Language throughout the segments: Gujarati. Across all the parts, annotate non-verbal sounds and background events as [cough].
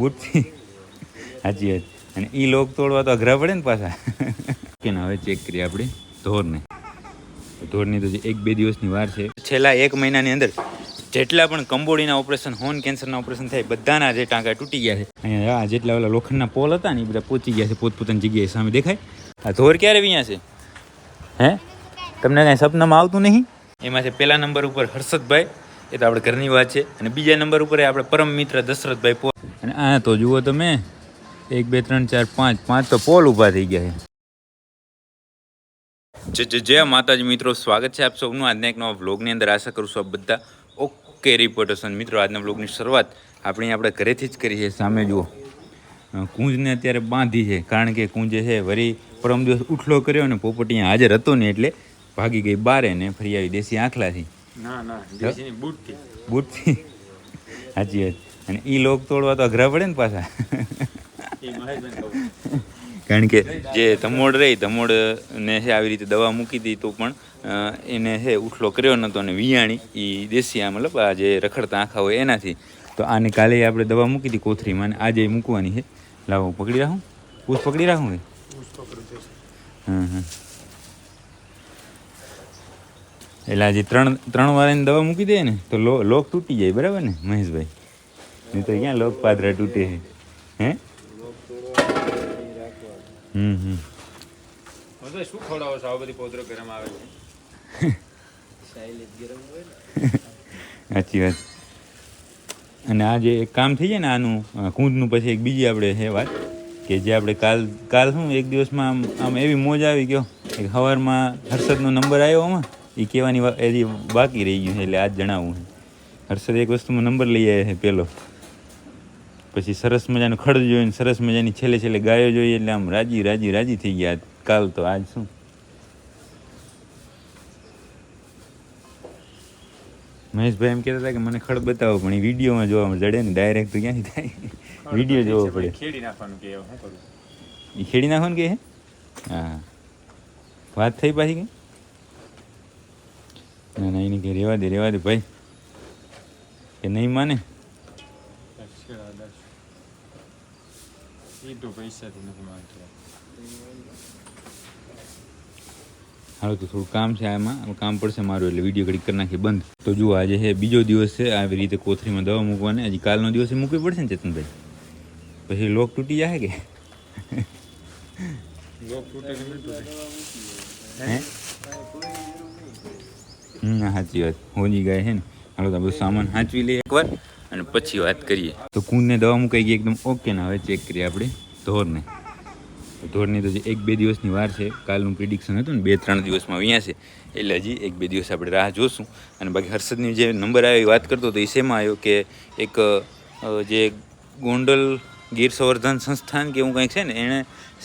બૂટથી સાચી વાત. અને એ લોક તોડવા તો અઘરા પડે ને પાછા. કે હવે ચેક કરીએ આપણે ધોરને. ધોરની તો એક બે દિવસની વાર છે. છેલ્લા એક મહિનાની અંદર જેટલા પણ કંબોડીના ઓપરેશન હોર્ન કેન્સરના ઓપરેશન થાય, બધાના જે ટાંકા તૂટી ગયા છે. અહીંયા જેટલા ઓલા લોખંડના પોલ હતા ને એ બધા પહોંચી ગયા છે, પોતપોતાની જગ્યાએ સામે દેખાય. આ ધોર ક્યારે અહીંયા છે? હે? તમને કાંઈ સપનામાં આવતું નહીં? એમાં છે પહેલા નંબર ઉપર હર્ષદભાઈ, એ તો આપણે ઘરની વાત છે. અને બીજા નંબર ઉપર આપણે પરમ મિત્ર દશરથભાઈ અને આ તો જુઓ તમે એક બે ત્રણ ચાર પાંચ પાંચ તો પોલ ઊભા થઈ ગયા છે. જય માતાજી મિત્રો સ્વાગત છે આપ સૌનું. આજના એક નવા વ્લોગની અંદર આશા કરું છું આપ બધા ઓકે રિપોર્ટર્સ મિત્રો આજના વ્લોગની શરૂઆત આપણી આપણે ઘરેથી જ કરી છે સામે જુઓ. કુંજને અત્યારે બાંધી છે કારણ કે કુંજે છે વરી પરમ દિવસ ઉઠલો કર્યો ને પોપટી અહીંયા હાજર હતો ને એટલે ભાગી ગઈ બારે ને ફરી આવી દેશી આંખલાથી. ના ના બૂટથી. બૂટથી? સાચી વાત. અને એ લોક તોડવા તો અઘરા પડે ને પાછા. કારણ કે જે ધમોડ રહી ધમોડ ને છે આવી રીતે દવા મૂકી હતી તો પણ એને છે ઉઠલો કર્યો નહોતો અને વિયાણી એ દેશી આ મતલબ આ જે રખડતા આંખા હોય એનાથી. તો આને કાલે આપણે દવા મૂકી હતી કોથરીમાં અને આજે મૂકવાની છે. લાવો પકડી રાખું? પૂછ પકડી રાખું હા હં હં એટલે આજે ત્રણ ત્રણ વાર દવા મૂકી દે ને તો લો લોક તૂટી જાય બરાબર ને મહેશભાઈ? નહીં તો ક્યાં લોક પાદરા તૂટે હે. હે? હમ હમ. શું ખવડાવો છો? આ બધી પોતરો ગરમ આવે છે. [laughs] સાચી વાત. અને આ જે એક કામ થઈ જાય ને આનું કુંદનું પછી એક બીજી આપણે છે વાત કે જે આપણે કાલ કાલ શું એક દિવસમાં આમ આમ એવી મોજ આવી ગયો. એક સવારમાં હર્ષદનો નંબર આવ્યો આમાં એ કહેવાની વા- બાકી રહી ગયું છે એટલે આજ જણાવવું છે. હર્ષદ એક વસ્તુમાં નંબર લઈ આવ્યા છે પહેલો પછી સરસ મજાનું ખડ જોઈને સરસ મજાની છેલ્લે છેલ્લે ગાયો જોઈએ એટલે આમ રાજી રાજી રાજી થઈ ગયા. કાલ તો આજ શું? મહેશભાઈ એમ કહેતા હતા કે મને ખડ બતાવો પણ એ વિડીયોમાં જોવા જડે ને ડાયરેક્ટ તો ક્યાંથી થાય? વીડિયો જોવો પડે. ખેડી નાખવાનું કે શું કરું? એ ખેડી નાખવાનું કે હે? હા. વાત થઈ પાછી કે ના ના એને કે રેવા દે રેવા દે ભાઈ. કે નહીં માને? એ તો પૈસાથી નથી માંગતો હાલો તો થોડું કામ છે આમાં. કામ પડશે મારું એટલે વીડિયો ઘડી કરી નાખી બંધ. તો જુઓ આજે છે બીજો દિવસ છે. આવી રીતે કોથરીમાં દવા મૂકવાની. હજી કાલનો દિવસે મૂકવી પડશે ને ચેતનભાઈ? પછી લોક તૂટી જાય કે? લોક તૂટે હે? હમ સાચી વાત. હોજી ગયા છે ને. હાલો તો બધું સામાન સાચવી લઈએ એકવાર. અને પછી વાત કરીએ. તો કુંદને દવા મુકાઈ ગઈ, એકદમ ઓકે ને હવે ચેક કરીએ આપણે ધોરને. તો ધોરની તો જે એક બે દિવસની વાર છે, કાલનું પ્રિડિક્શન હતું ને, બે ત્રણ દિવસમાં અહીંયા છે. એટલે હજી એક બે દિવસ આપણે રાહ જોશું. અને બાકી હર્ષદની જે નંબર આવ્યો એ વાત કરતો તો એ શેમાં આવ્યો કે એક જે ગોંડલ ગીર સંવર્ધન સંસ્થાન કે એવું કંઈક છે ને, એણે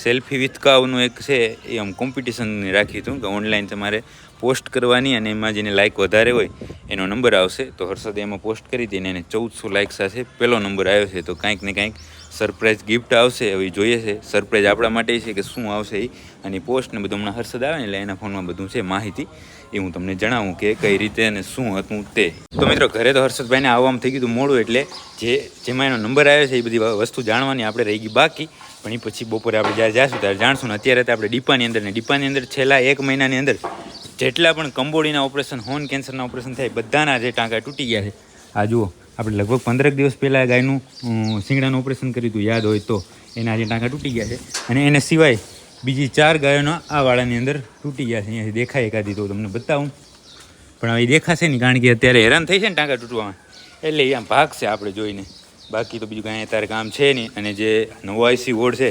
સેલ્ફી વિથ કાવનું એક છે, એ આમ કોમ્પિટિશન રાખ્યું હતું કે ઓનલાઈન તમારે પોસ્ટ કરવાની અને એમાં જેને લાઇક વધારે હોય, એનો નંબર આવશે. તો હર્ષદે એમાં પોસ્ટ કરી હતી એને ચૌદસો લાઇક સાથે પહેલો નંબર આવ્યો છે. તો કાંઈક ને કાંઈક સરપ્રાઈઝ ગિફ્ટ આવશે હવે જોઈએ છે. સરપ્રાઈઝ આપણા માટે છે કે શું આવશે એ અને પોસ્ટ ને બધું હમણાં હર્ષદ આવે ને એટલે એના ફોનમાં બધું છે માહિતી. એ હું તમને જણાવું કે કઈ રીતે અને શું હતું તે. તો મિત્રો, ઘરે તો હર્ષદભાઈને આવવામાં થઈ ગયું મોડું એટલે જે, જેમાં એનો નંબર આવ્યો છે એ બધી વસ્તુ જાણવાની આપણે રહી ગઈ બાકી. પણ એ પછી બપોરે આપણે જ્યારે જાશું ત્યારે જાણશું ને અત્યારે તો આપણે ડીપાની અંદર ને ડીપાની અંદર છેલ્લા એક મહિનાની અંદર જેટલા પણ કંબોડીના ઓપરેશન હોર્ન કેન્સરના ઓપરેશન થાય, બધાના જે ટાંકા તૂટી ગયા છે. આ જુઓ, આપણે લગભગ પંદરક દિવસ પહેલાં ગાયનું શિંગડાનું ઓપરેશન કર્યું હતું, યાદ હોય તો. એના જે ટાંકા તૂટી ગયા છે. અને એને સિવાય બીજી ચાર ગાયોના આ વાળાની અંદર તૂટી ગયા છે. અહીંયાથી દેખાય એકાદી તો તમને બતાવું. પણ હવે દેખાશે નહીં, કારણ કે અત્યારે હેરાન થઈ છે ને ટાંકા તૂટવામાં. એટલે એમ આમ ભાગશે આપણે જોઈને. બાકી તો બીજું કાંઈ અત્યારે કામ છે નહીં. અને જે નવો આઈસી વોર્ડ છે,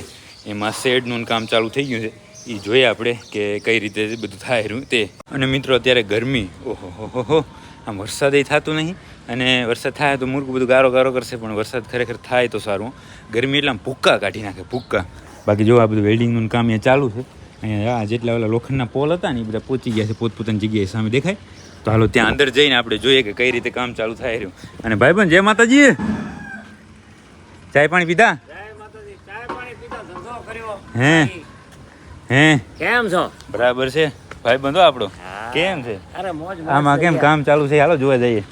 એમાં શેડનું કામ ચાલુ થઈ ગયું છે. એ જોઈએ આપણે કે કઈ રીતે બધું થાય રહ્યું તે. અને મિત્રો અત્યારે ગરમી ઓહો હો હો આમ વરસાદ થતું નહીં. અને વરસાદ થાય તો મૂર્ખ બધું ગારો ગારો કરશે પણ વરસાદ ખરેખર થાય તો સારું ગરમી એટલે આમ ભૂક્કા કાઢી નાખે ભૂક્કા. બાકી જો આ બધું વેલ્ડિંગનું કામ અહીંયા ચાલુ છે અહીંયા આ જેટલા ઓલા લોખંડના પોલ હતા ને એ બધા પહોંચી ગયા છે પોતપોતાની જગ્યાએ સામે દેખાય. તો હાલો ત્યાં અંદર જઈને આપણે જોઈએ કે કઈ રીતે કામ ચાલુ થાય રહ્યું. અને ભાઈબંધ જય માતાજી. ચાય પાણી પીધા? હે? હે? કેમ છો? બરાબર છે. ભાઈ બંધો આપણો કેમ છે? અરે મોજ આમાં કેમ કામ ચાલુ છે? હાલો જોવા જઈએ.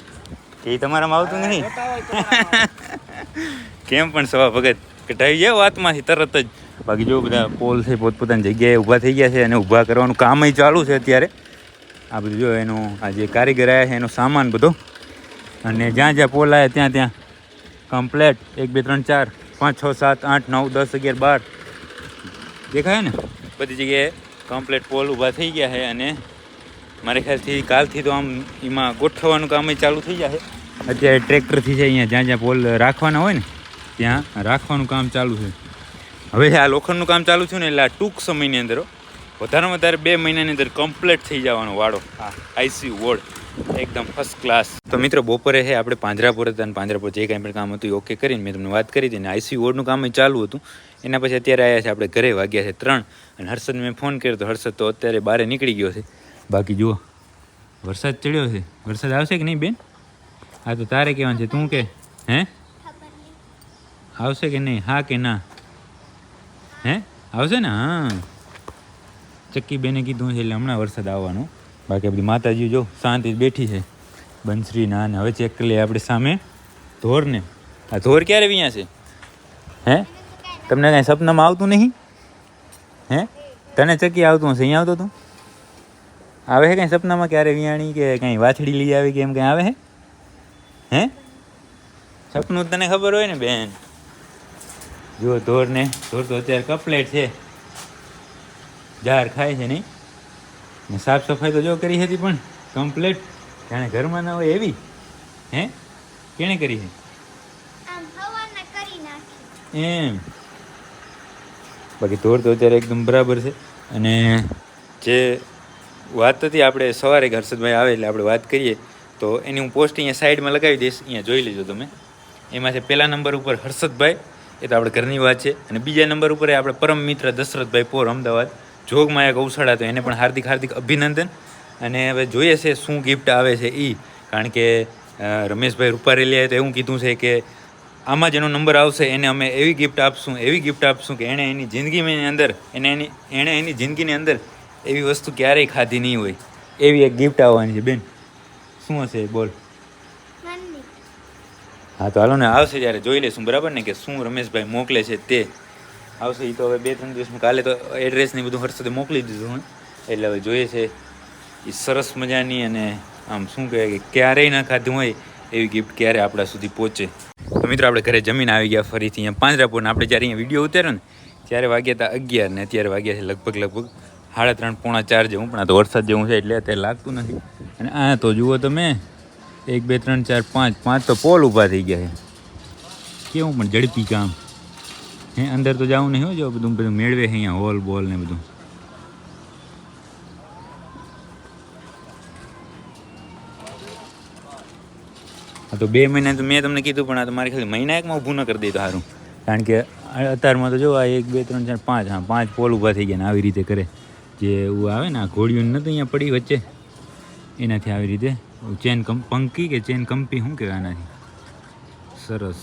કે તમારામાં આવતું નહીં? [laughs] કેમ પણ સવા ભગત? કઢાઈ ગયા વાતમાંથી તરત જ. બાકી જો બધા પોલ છે પોતપોતાની જગ્યાએ ઊભા થઈ ગયા છે અને ઊભા કરવાનું કામય ચાલુ છે અત્યારે. આ બધું જો એનો આ જે કારીગર આવ્યા છે એનો સામાન બધો. અને જ્યાં જ્યાં પોલ આવ્યા ત્યાં ત્યાં. કમ્પ્લેટ. એક બે ત્રણ ચાર પાંચ છ સાત આઠ નવ દસ અગિયાર બાર. દેખાય ને? બધી જગ્યાએ કમ્પ્લેટ પોલ ઊભા થઈ ગયા છે અને મારે ખ્યાલથી કાલથી તો આમ એમાં ગોઠવવાનું કામ ચાલુ થઈ જશે અત્યારે ટ્રેક્ટરથી છે અહીંયા જ્યાં જ્યાં પોલ રાખવાના હોય ને, ત્યાં રાખવાનું કામ ચાલુ છે. હવે આ લોખંડનું કામ ચાલુ થયું ને એટલે આ ટૂંક સમયની અંદર વધારેમાં વધારે બે મહિનાની અંદર કમ્પ્લીટ થઈ જવાનો વાળો આ આઈસીયુ વોર્ડ એકદમ ફર્સ્ટ ક્લાસ તો મિત્રો, બપોરે છે આપણે પાંજરાપુર હતા અને પાંજરાપુર જે કાંઈ પણ કામ હતું એ ઓકે કરીને મેં તમને વાત કરી હતી અને આઈસીયુ વોર્ડનું કામ ચાલુ હતું. એના પછી અત્યારે આવ્યા છે, આપણે ઘરે વાગ્યા છે ત્રણ. અને હર્ષદ મેં ફોન કર્યો તો હર્ષદ તો અત્યારે બહાર નીકળી ગયો છે. બાકી જુઓ, વરસાદ ચડ્યો છે. વરસાદ આવશે કે નહીં બેન? હા તો તારે કહેવાનું છે. તું કે, હે? આવશે કે નહીં? હા કે ના? હે? આવશે ને? હા. ચક્કી બેને કીધું છે એટલે હમણાં વરસાદ આવવાનો. બાકી બધી માતાજી જો શાંતિ બેઠી છે. બંસરી ના ને હવે ચેક કરી લઈએ આપણે સામે ધોરને. આ ધોર ક્યારે વિયા છે? હે? તમને કાંઈ સપનામાં આવતું નહીં? હે? તને ચકી આવતું હશે, અહીંયા આવતો તું? આવે છે કાંઈ સપનામાં ક્યારે વિયાણી કે કાંઈ વાછડી લઈ આવી કે એમ કાંઈ આવે છે હે? સપનું તને ખબર હોય ને બેન? જો ધોરને, ધોર તો અત્યારે કપલેટ છે. ઝાર ખાય છે નહીં? ને સાફ સફાઈ તો જો કરી હતી પણ કમ્પ્લેટ જાણે ઘરમાં ના હોય એવી. હે? કેણે કરી છે? એમ. બાકી ધોર તો અત્યારે એકદમ બરાબર છે. અને જે વાત હતી આપણે સવારે હર્ષદભાઈ આવે એટલે આપણે વાત કરીએ તો એની હું પોસ્ટ અહીંયા સાઈડમાં લગાવી દઈશ. અહીંયા જોઈ લેજો તમે. એમાં છે પહેલા નંબર ઉપર હર્ષદભાઈ એ તો આપણે ઘરની વાત છે. અને બીજા નંબર ઉપર આપણે પરમ મિત્ર દશરથભાઈ પોર અમદાવાદ. જોગમાં એક ગૌશાળા તો એને પણ હાર્દિક હાર્દિક અભિનંદન. અને હવે જોઈએ છે શું ગિફ્ટ આવે છે એ કારણ કે રમેશભાઈ રૂપારેલિયાએ તો એવું કીધું છે કે આમાં જેનો નંબર આવશે એને અમે એવી ગિફ્ટ આપશું એવી ગિફ્ટ આપશું કે એણે એની જિંદગીની અંદર એને એની એણે એની જિંદગીની અંદર એવી વસ્તુ ક્યારેય ખાધી નહીં હોય. એવી એક ગિફ્ટ આવવાની છે બેન. શું હશે? બોલ. હા તો હાલો ને આવશે ત્યારે જોઈ લેશું બરાબર ને કે શું રમેશભાઈ મોકલે છે તે. આવશે એ તો હવે બે, ત્રણ દિવસમાં. કાલે તો એડ્રેસ ને બધું હર્ષદે મોકલી દીધું હે. એટલે હવે જોઈએ છે એ સરસ મજાની અને આમ શું કહેવાય કે ક્યારેય ના ખાધું હોય એવી ગિફ્ટ ક્યારે આપણા સુધી પહોંચે. તો મિત્રો, આપણે ઘરે જમીન આવી ગયા ફરીથી. અહીંયા પાંજરાપુર આપણે જ્યારે અહીંયા વીડિયો ઉતાર્યો ને, ત્યારે વાગ્યા હતા અગિયાર ને અત્યારે વાગ્યા છે લગભગ લગભગ સાડા ત્રણ પોણા ચાર જેવું. પણ આ તો વરસાદ જેવું છે એટલે અત્યારે લાગતું નથી. અને આ તો જુઓ તમે, એક, બે, ત્રણ, ચાર, પાંચ પાંચ તો પોલ ઊભા થઈ ગયા છે. કેવું પણ ઝડપી કામ. હે, અંદર તો જવું નહીં હોય જો બધું બધું મેળવે છે અહીંયા, હોલ બોલ ને બધું. આ તો બે મહિના તો મેં તમને કીધું, પણ આ તો મારે ખાલી મહિના એકમાં ઊભું ન કરી દે તો સારું. કારણ કે અત્યારમાં તો જો આ એક, બે, ત્રણ, ચાર, પાંચ, હા, પાંચ પોલ ઊભા થઈ ગયા ને આવી રીતે કરે. જે એવું આવે ને, આ ઘોડિયું નથી અહીંયા પડી વચ્ચે. એનાથી આવી રીતે, ચેન કમ પંકી કે ચેન કંપી, શું કહેવાય આનાથી? સરસ.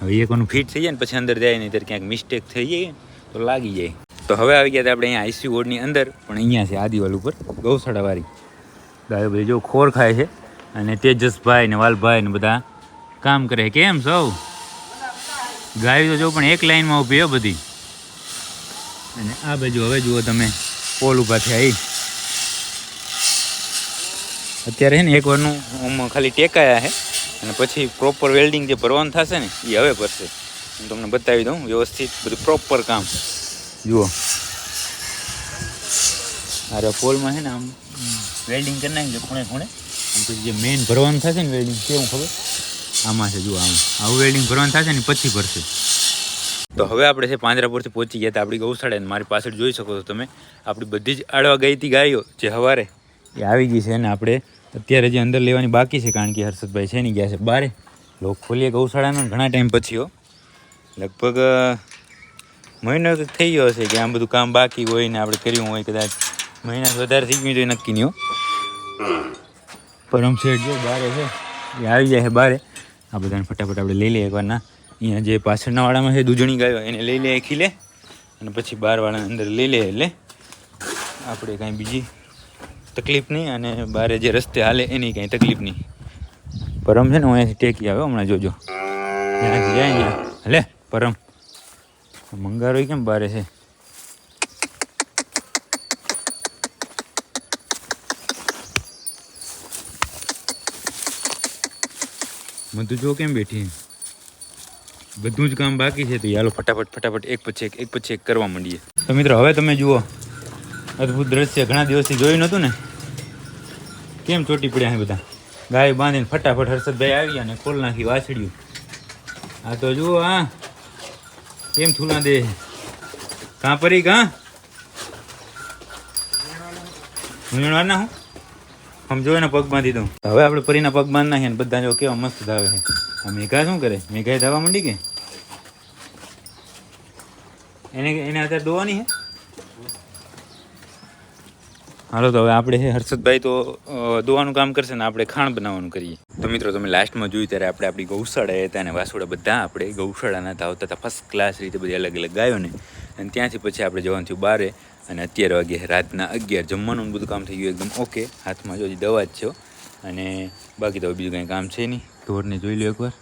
હવે એક ફિટ થઈ જાય ને, પછી અંદર જાય નહીં, ત્યારે ક્યાંક મિસ્ટેક થઈ જાય, તો લાગી જાય. તો હવે આવી ગયા હતા આપણે અહીંયા આઈસી વોર્ડની અંદર, પણ અહીંયા છે આદિવાલ ઉપર, ગૌશાળાવાળી. ભાઈ જો ખોર ખાય છે, અને તેજસભાઈ ને વાલભાઈ ને બધા કામ કરે. કેમ સૌ? ગાયો તો જો પણ એક લાઈનમાં ઊભી હો બધી. અને આ બાજુ હવે જુઓ તમે, પોલ ઊભા થયા એ અત્યારે છે ને એક વારનું ખાલી ટેકાયા છે. અને પછી પ્રોપર વેલ્ડિંગ જે ભરવાનું થશે ને એ હવે ભરશે. હું તમને બતાવી દઉં, વ્યવસ્થિત બધું પ્રોપર કામ. જુઓ. અરે પોલમાં છે ને આમ વેલ્ડિંગ કરી નાખજો ખૂણે ખૂણે, આમ પછી જે મેઇન ભરવાનું થશે ને વેલ્ડિંગ કેવું ખબર? આમાં છે, જુઓ આમ. આવું વેલ્ડિંગ ભરવાનું થશે ને પછી ભરશે. તો હવે આપણે છે પાંજરાપુરથી પહોંચી ગયા હતા, આપણી ગૌશાળા મારી પાછળ જોઈ શકો છો તમે. આપણી બધી જ આડવા ગઈ હતી ગાયો જે સવારે એ આવી ગઈ છે અને આપણે અત્યારે જે અંદર લેવાની બાકી છે, કારણ કે હર્ષદભાઈ છે નહીં ગયા છે બારે. લોક ખોલીએ ગૌશાળાનો ઘણા ટાઈમ પછી લગભગ મહિનો તો થઈ ગયો હશે કે આમ બધું કામ બાકી હોય ને આપણે કર્યું હોય કદાચ. મહિના વધારે થઈ ગયું તો એ નક્કી નહીં હો. પરમ શેઠ જો બારે છે, એ આવી જાય છે બારે. આ બધાને ફટાફટ આપણે લઈ લઈએ એકવારના અહીંયા જે પાછળના વાળામાં છે દૂધણી ગાયો, એને લઈ લે ખીલે અને પછી બારવાળાને અંદર લઈ લે એટલે આપણે કાંઈ બીજી તકલીફ નહીં અને બારે જે રસ્તે હાલે એની કાંઈ તકલીફ નહીં. પરમ છે ને, હું અહીંયાથી ટેકી આવે હમણાં જોજો. ત્યાંથી જાય અહીંયા. લે પરમ. મંગારો કેમ બારે છે? મધુ જો કેમ બેઠી? બધું જ કામ બાકી છે, તો યાલો ફટાફટ ફટાફટ, એક પછી એક એક પછી એક કરવા માંડીએ. તો મિત્રો, હવે તમે જુઓ, અદ્ભુત દ્રશ્ય. ઘણા દિવસથી જોયું નહોતું ને? કેમ ચોટી પડ્યા છે બધા? ગાય બાંધીને ફટાફટ હર્ષદભાઈ આવ્યા ને ખોલ નાખી વાછડ્યું. આ તો જુઓ, હા. કેમ થૂલા દે કાં પરી કાં? વીણવાના હું? આમ જો એના પગ બાંધી દઉં. હવે આપણે પરીના પગ બાંધી નાખીએ ને બધા જો કેવા મસ્ત ધાવે છે. આ મેઘા શું કરે? મેઘાએ ધાવા માંડી કે? એને એને અત્યારે દોવાની છે હાલો તો હવે આપણે હર્ષદભાઈ તો દોવાનું કામ કરશે ને આપણે ખાણ બનાવવાનું કરીએ. તો મિત્રો તમે લાસ્ટમાં જોયું ત્યારે આપણે આપણી ગૌશાળાએ હતા અને વાસોડા બધા આપણે ગૌશાળાના ધાવતા હતા ફર્સ્ટ ક્લાસ રીતે બધી અલગ અલગ ગાયોને અને ત્યાંથી પછી આપણે જવાનું થયું બારે અને અત્યારે વાગે રાતના અગિયાર. જમવાનું બધું કામ થઈ ગયું એકદમ ઓકે હાથમાં જો દવા જ છો. અને બાકી તો બીજું કંઈ કામ છે નહીં. ઢોરને જોઈ લો એકવાર.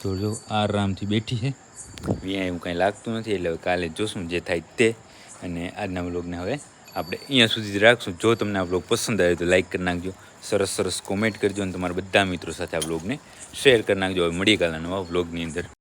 ઢોર જો આરામથી બેઠી છે. અહીંયા એવું કાંઈ લાગતું નથી એટલે હવે કાલે જોશું જે થાય તે. અને આજના બ્લોગને હવે આપણે અહીંયા સુધી જ રાખશું. જો તમને આ બ્લોગ પસંદ આવે તો લાઇક કરી નાખજો. સરસ સરસ કોમેન્ટ કરજો અને તમારા બધા મિત્રો સાથે આ વ્લોગને શેર કરી નાખજો. હવે મળીએ કાલના નવા વ્લોગની અંદર.